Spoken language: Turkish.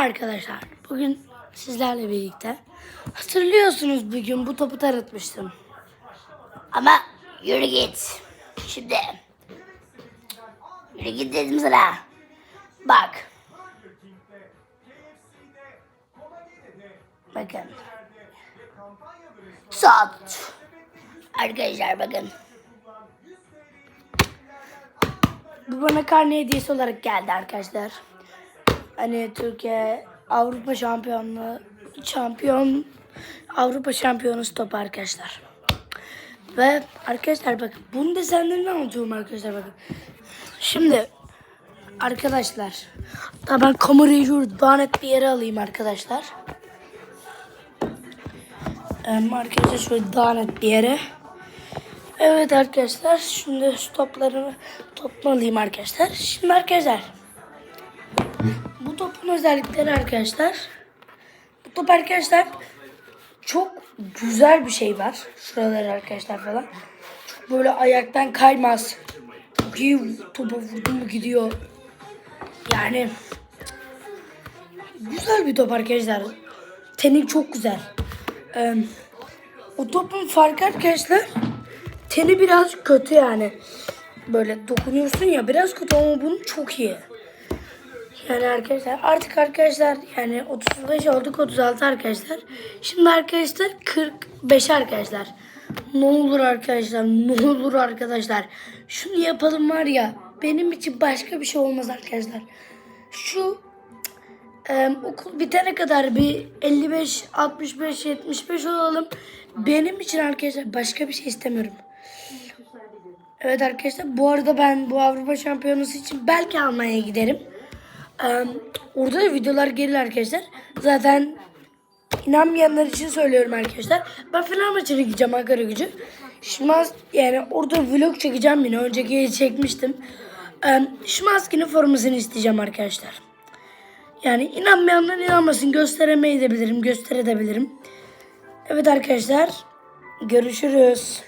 arkadaşlar. Bugün sizlerle birlikte hatırlıyorsunuz bugün bu topu tanıtmıştım. Ama yürü git. Şimdi yürü git dedim sana. Bak. Bakın. Saat. Arkadaşlar bakın. Bu bana karne hediyesi olarak geldi arkadaşlar. Hani Türkiye Avrupa şampiyonluğu şampiyon Avrupa şampiyonu stop arkadaşlar. Ve arkadaşlar bakın bunun desenlerini anlatıyorum arkadaşlar bakın. Şimdi arkadaşlar hatta ben kamerayı daha net bir yere alayım arkadaşlar. Arkadaşlar şöyle daha net bir yere. Evet arkadaşlar şimdi stoplarımı toplayayım arkadaşlar. Şimdi arkadaşlar bu topun özellikleri arkadaşlar. Bu top arkadaşlar çok güzel bir şey var. Şuraları arkadaşlar falan. Çok böyle ayaktan kaymaz. Çok iyi topa vurdum mu gidiyor. Yani güzel bir top arkadaşlar. Teni çok güzel. Ee, o topun farkı arkadaşlar teni biraz kötü yani. Böyle dokunuyorsun ya biraz kötü ama bunun çok iyi. Yani arkadaşlar artık arkadaşlar yani 35 olduk 36 arkadaşlar. Şimdi arkadaşlar 45 arkadaşlar. Ne olur arkadaşlar ne olur arkadaşlar. Şunu yapalım var ya benim için başka bir şey olmaz arkadaşlar. Şu e, okul bitene kadar bir 55, 65, 75 olalım. Benim için arkadaşlar başka bir şey istemiyorum. Evet arkadaşlar bu arada ben bu Avrupa Şampiyonası için belki Almanya'ya giderim. Orada da videolar gelir arkadaşlar. Zaten inanmayanlar için söylüyorum arkadaşlar. Ben final maçına gideceğim Ankara gücü. Şimaz yani orada vlog çekeceğim yine. Önceki çekmiştim. Ee, Şimanski'nin formasını isteyeceğim arkadaşlar. Yani inanmayanlar inanmasın. Gösteremeyi de bilirim. Gösterebilirim. Evet arkadaşlar. Görüşürüz.